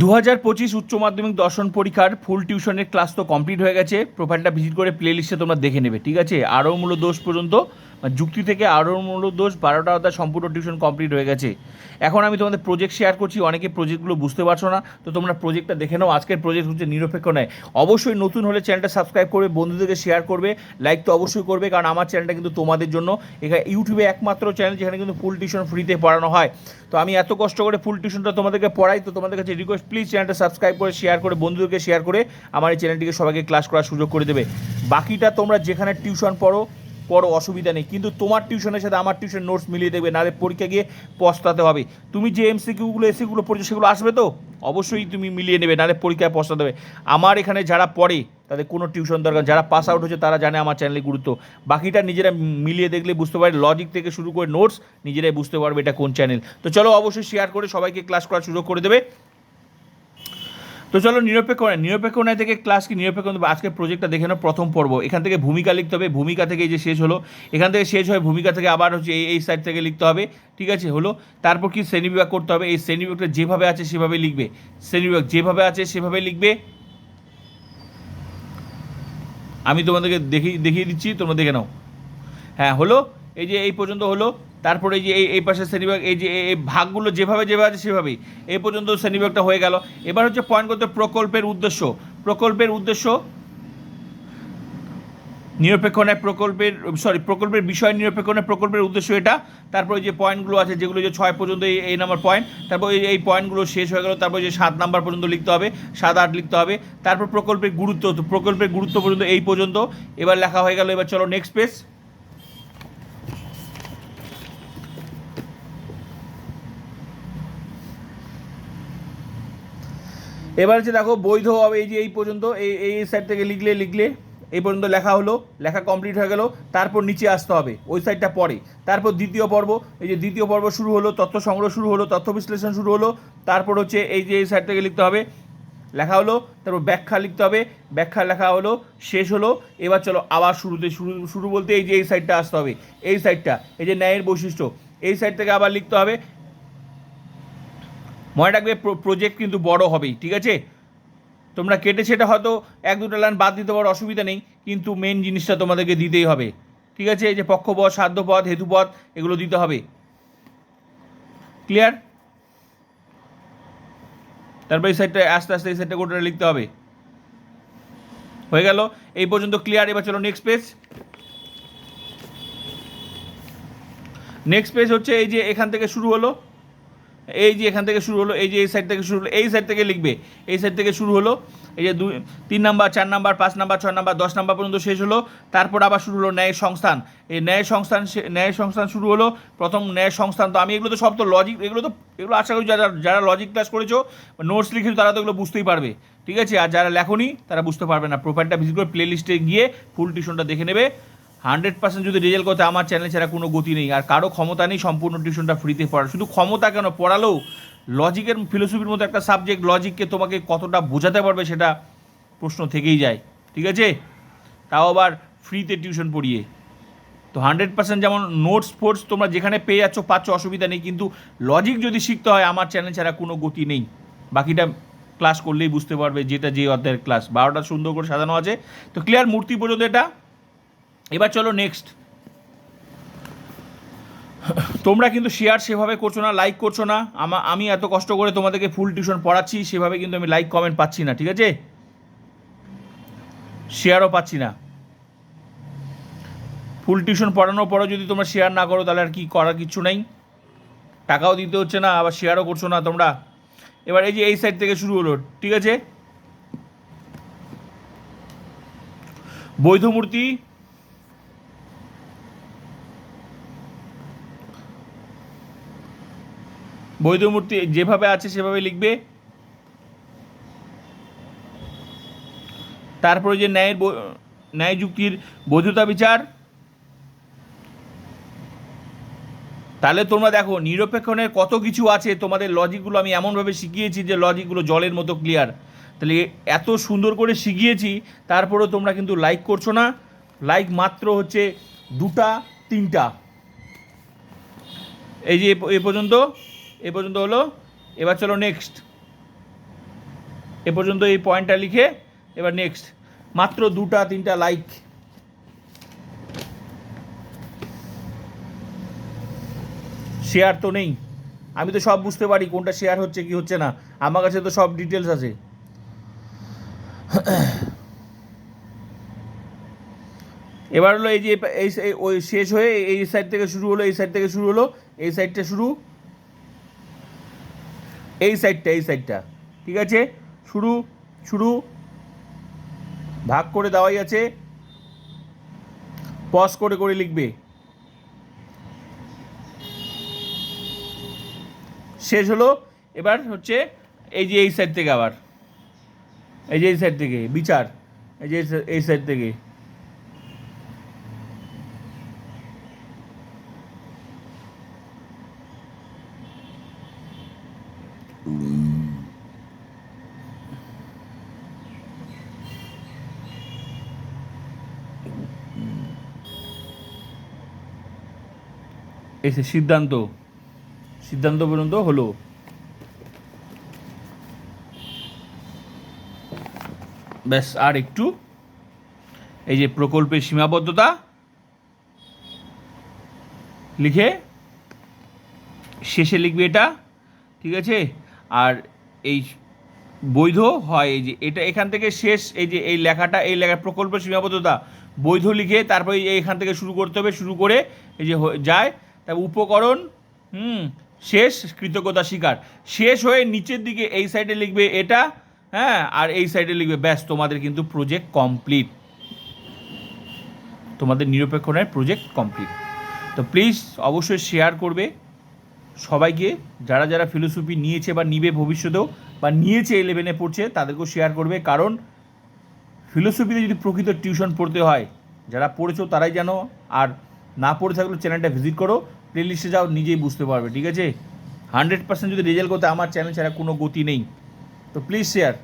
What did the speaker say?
দু হাজার পঁচিশ উচ্চ মাধ্যমিক দর্শন পরীক্ষার ফুল টিউশনের ক্লাস তো কমপ্লিট হয়ে গেছে। প্রোফাইলটা ভিজিট করে প্লে লিস্টে তোমরা দেখে নেবে, ঠিক আছে? আরও মূল দোষ পর্যন্ত যুক্তি থেকে আরও মূল দোষ, বারোটা অর্থাৎ সম্পূর্ণ টিউশন কমপ্লিট হয়ে গেছে। এখন আমি তোমাদের প্রজেক্ট শেয়ার করছি, অনেকে প্রজেক্টগুলো বুঝতে পারছ না, তো তোমরা প্রজেক্টটা দেখে নাও, আজকের প্রজেক্ট হচ্ছে নিরপেক্ষ নয় অবশ্যই নতুন হলে চ্যানেলটা সাবস্ক্রাইব করবে, বন্ধুদেরকে শেয়ার করবে লাইক তো অবশ্যই করবে, কারণ আমার চ্যানেলটা কিন্তু তোমাদের জন্য। এখানে ইউটিউবে একমাত্র চ্যানেল যেখানে কিন্তু ফুল টিউশন ফ্রিতে পড়ানো হয়। তো আমি এত কষ্ট করে ফুল টিউশনটা তোমাদেরকে পড়াই, তো তোমাদের কাছে রিকোয়েস্ট প্লিজ চ্যানেলটা সাবস্ক্রাইব করে শেয়ার করে, বন্ধুদেরকে শেয়ার করে, আমার এই চ্যানেলটিকে সবাইকে ক্লাস করার সুযোগ করে দেবে। বাকিটা তোমরা যেখানে টিউশন পড়ো পড়ো, অসুবিধা নেই। কিন্তু তোমার টিউশনের সাথে আমার টিউশন নোটস মিলিয়ে দেবে নাহলে পরীক্ষা গিয়ে পস্তাতে হবে। তুমি যে এমসিকিউগুলো এসিগুলো পড়ছো, সেগুলো আসবে তো? অবশ্যই তুমি মিলিয়ে নেবে, নাহলে পরীক্ষায় পস্তাতে হবে। আমার এখানে যারা পড়ে, তাদের কোনো টিউশন দরকার। যারা পাস আউট হচ্ছে তারা জানে আমার চ্যানেলের গুরুত্ব। বাকিটা নিজেরা মিলিয়ে দেখলে বুঝতে পারে লজিক থেকে শুরু করে নোটস নিজেরাই বুঝতে পারবে এটা কোন চ্যানেল তো চলো, অবশ্যই শেয়ার করে সবাইকে ক্লাস করার সুযোগ করে দেবে। তো চলো নিরপেক্ষ নিরপেক্ষ নয় থেকে ক্লাস কি নিরপেক্ষ আজকে প্রজেক্টটা দেখে নাও, প্রথম পর্ব। এখান থেকে ভূমিকা লিখতে হবে। ভূমিকা থেকে এই যে শেষ হলো, এখান থেকে শেষ হয় ভূমিকা থেকে আবার হচ্ছে এই এই সাইড থেকে লিখতে হবে। ঠিক আছে, হলো। তারপর কি শ্রেণীবিভাগ করতে হবে? এই শ্রেণীবিভাগটা যেভাবে আছে সেভাবে লিখবে। শ্রেণীবিভাগ যেভাবে আছে সেভাবে লিখবে। আমি তোমাদেরকে দেখিয়ে দেখিয়ে দিচ্ছি, তোমরা দেখে নাও। হ্যাঁ হলো। এই যে এই পর্যন্ত হলো। তারপরে যে এই এই পাশে শ্রেণীবিভাগ এই যে এই- ভাগগুলো যেভাবে যেভাবে আছে সেভাবেই। এই পর্যন্ত শ্রেণীবিভাগটা হয়ে গেল। এবার হচ্ছে পয়েন্ট করতে প্রকল্পের উদ্দেশ্য। প্রকল্পের উদ্দেশ্য নিরপেক্ষ নয় প্রকল্পের সরি প্রকল্পের বিষয় নিরপেক্ষ নয় প্রকল্পের উদ্দেশ্য এটা। তারপরে যে পয়েন্টগুলো আছে, যেগুলো যে ছয় পর্যন্ত এই এই নাম্বার পয়েন্ট তারপর এই এই পয়েন্টগুলো শেষ হয়ে গেল, তারপর যে সাত নাম্বার পর্যন্ত লিখতে হবে, সাত আট লিখতে হবে। তারপর প্রকল্পের গুরুত্ব প্রকল্পের গুরুত্ব পর্যন্ত এই পর্যন্ত। এবার লেখা হয়ে গেল, এবার চলো নেক্সট পেজ এবার হচ্ছে দেখো বৈধ হবে, এই যে এই পর্যন্ত, এই এই সাইড থেকে লিখলে লিখলে, এই পর্যন্ত লেখা হলো, লেখা কমপ্লিট হয়ে গেল, তারপর নিচে আসতে হবে, ওই সাইডটা পরে। তারপর দ্বিতীয় পর্ব, এই যে দ্বিতীয় পর্ব শুরু হলো, তথ্য সংগ্রহ শুরু হলো, তথ্য বিশ্লেষণ শুরু হলো, তারপর হচ্ছে এই যে এই সাইড থেকে লিখতে হবে, লেখা হলো, তারপর ব্যাখ্যা লিখতে হবে, ব্যাখ্যা লেখা হলো, শেষ হলো, এবার চলো আবার শুরুতে, শুরু শুরু বলতে এই যে এই সাইডটা আসতে হবে, এই সাইডটা এই যে ন্যায়ের বৈশিষ্ট্য, এই সাইড থেকে আবার লিখতে হবে মনে রাখবে প্রজেক্ট কিন্তু বড় হবেই, ঠিক আছে? তোমরা কেটে সেটা হয়তো এক দুটো লাইন বাদ দিতে পারো, অসুবিধা নেই, কিন্তু মেন জিনিসটা তোমাদেরকে দিতেই হবে, ঠিক আছে? এই যে পক্ষপথ সাধ্যপদ হেতুপথ, এগুলো দিতে হবে। ক্লিয়ার তারপর এই সাইডটা আস্তে আস্তে এই সাইডটা গোটা লিখতে হবে। হয়ে গেল, এই পর্যন্ত ক্লিয়ার এবার চলো নেক্সট পেজ নেক্সট পেজ হচ্ছে এই যে এখান থেকে শুরু হলো। এই যে এখান থেকে শুরু হলো, এই যে এই সাইড থেকে শুরু হলো, এই সাইড থেকে লিখবে। এই সাইড থেকে শুরু হলো, এই যে দুই, তিন নাম্বার, চার নাম্বার, পাঁচ নাম্বার, ছয় নাম্বার, দশ নাম্বার পর্যন্ত শেষ হলো। তারপর আবার শুরু হলো ন্যায় সংস্থান। এই ন্যায় সংস্থান ন্যায় সংস্থান শুরু হলো। প্রথম ন্যায় সংস্থান তো আমি, এগুলো তো সব তো লজিক এগুলো তো, এগুলো আশা করি যারা যারা লজিক ক্লাস করেছ নোটস লিখেছো তারা তো এগুলো বুঝতেই পারবে। ঠিক আছে? আর যারা লেখনি, তারা বুঝতে পারবে না। প্রোফাইলটা ভিজিট করে প্লে লিস্টে গিয়ে ফুল টিউশনটা দেখে নেবে। হান্ড্রেড পার্সেন্ট যদি রেজাল্ট করতে আমার চ্যানেল ছাড়া কোনো গতি নেই, আর কারও ক্ষমতা নেই সম্পূর্ণ টিউশনটা ফ্রিতে পড়ার। শুধু ক্ষমতা কেন? পড়ালেও লজিকের ফিলোসফির মতো একটা সাবজেক্ট, লজিককে তোমাকে কতটা বোঝাতে পারবে সেটা প্রশ্ন থেকেই যায়। ঠিক আছে? তাও আবার ফ্রিতে টিউশন পড়িয়ে। তো হান্ড্রেড পার্সেন্ট যেমন নোটস ফোর্টস তোমরা যেখানে পেয়ে যাচ্ছ পাচ্ছ, অসুবিধা নেই, কিন্তু লজিক যদি শিখতে হয়, আমার চ্যানেল ছাড়া কোনো গতি নেই। বাকিটা ক্লাস করলেই বুঝতে পারবে যেটা যে অধ্যায়ের ক্লাস। বারোটা সুন্দর করে সাজানো আছে। তো ক্লিয়ার, মূর্তি পর্যন্ত এটা এবার চলো নেক্সট তোমরা কিন্তু শেয়ার সেভাবে করছ না লাইক করছ না। আমা আমি এত কষ্ট করে তোমাদেরকে ফুল টিউশন পড়াচ্ছি, সেভাবে কিন্তু আমি লাইক কমেন্ট পাচ্ছি না, ঠিক আছে? শেয়ারও পাচ্ছি না। ফুল টিউশন পড়ানোর পরও যদি তোমরা শেয়ার না করো, তাহলে আর কি করার কিছু নেই। টাকাও দিতে হচ্ছে না, আবার শেয়ারও করছ না তোমরা। এবার এই যে এই সাইড থেকে শুরু হলো, ঠিক আছে? বৈধ মূর্তি বৈধ মূর্তি যেভাবে আছে, সেভাবে লিখবে। তারপরে যে ন্যায়ের ন্যায় যুক্তির বৈধতা বিচার। তাহলে তোমরা দেখো নিরপেক্ষণের কত কিছু আছে, তোমাদের লজিকগুলো আমি এমনভাবে শিখিয়েছি যে লজিকগুলো জলের মতো ক্লিয়ার তাহলে এত সুন্দর করে শিখিয়েছি, তারপরেও তোমরা কিন্তু লাইক করছ না। লাইক মাত্র হচ্ছে দুটা, তিনটা। এই যে এ পর্যন্ত। এ পর্যন্ত হলো। এবার চলো নেক্সট এ পর্যন্ত এই পয়েন্টটা লিখে এবার নেক্সট মাত্র দুটা, তিনটা লাইক শেয়ার তো নেই। আমি তো সব বুঝতে পারি কোনটা শেয়ার হচ্ছে, কি হচ্ছে না। আমার কাছে তো সব ডিটেলস আছে। এবার হলো এই যে এই ওই শেষ হয়ে এই সাইড থেকে শুরু হলো, এই সাইড থেকে শুরু হলো, এই সাইডটা শুরু। এই সাইডটা এই সাইডটা ঠিক আছে? শুরু শুরু। ভাগ করে দেওয়াই আছে। পজ করে করে লিখবে। শেষ হলো। এবার হচ্ছে এই যে এই সাইড থেকে আবার। এই যে এই সাইড থেকে, বিচার। এই যে এই সাইড থেকে। যে সিদ্ধান্ত সিদ্ধান্ত পর্যন্ত হলো। ব্যাস, আর একটু। এই যে প্রকল্পের সীমাবদ্ধতা। লিখে শেষে লিখবে এটা, ঠিক আছে? আর এই বৈধ হয় এই যে, এটা এখান থেকে শেষ, এই যে এই লেখাটা, এই লেখা প্রকল্প সীমাবদ্ধতা বৈধ লিখে তারপরে এখান থেকে শুরু করতে হবে, শুরু করে এই যে যায়, তারপর উপকরণ, হুম, শেষ, কৃতজ্ঞতা স্বীকার। শেষ হয়ে নিচের দিকে এই সাইডে লিখবে এটা হ্যাঁ আর এই সাইডে লিখবে, ব্যাস, তোমাদের কিন্তু প্রজেক্ট কমপ্লিট তোমাদের নিরপেক্ষ নয় প্রজেক্ট কমপ্লিট তো প্লিজ অবশ্যই শেয়ার করবে। সবাইকে যারা যারা ফিলোসফি নিয়েছে বা নিবে ভবিষ্যতেও বা নিয়েছে ইলেভেনে পড়ছে, তাদেরকেও শেয়ার করবে। কারণ ফিলোসফিতে যদি প্রকৃত টিউশন পড়তে হয়, যারা পড়েছো তারাই জানো, আর না পড়ে থাকলে চ্যানেলটা ভিজিট করো প্লেলিস্টে যাও, নিজেই বুঝতে পারবে, ঠিক আছে? হান্ড্রেড পার্সেন্ট যদি রেজাল্ট করতে আমার চ্যানেল ছাড়া কোনো গতি নেই। তো প্লিজ শেয়ার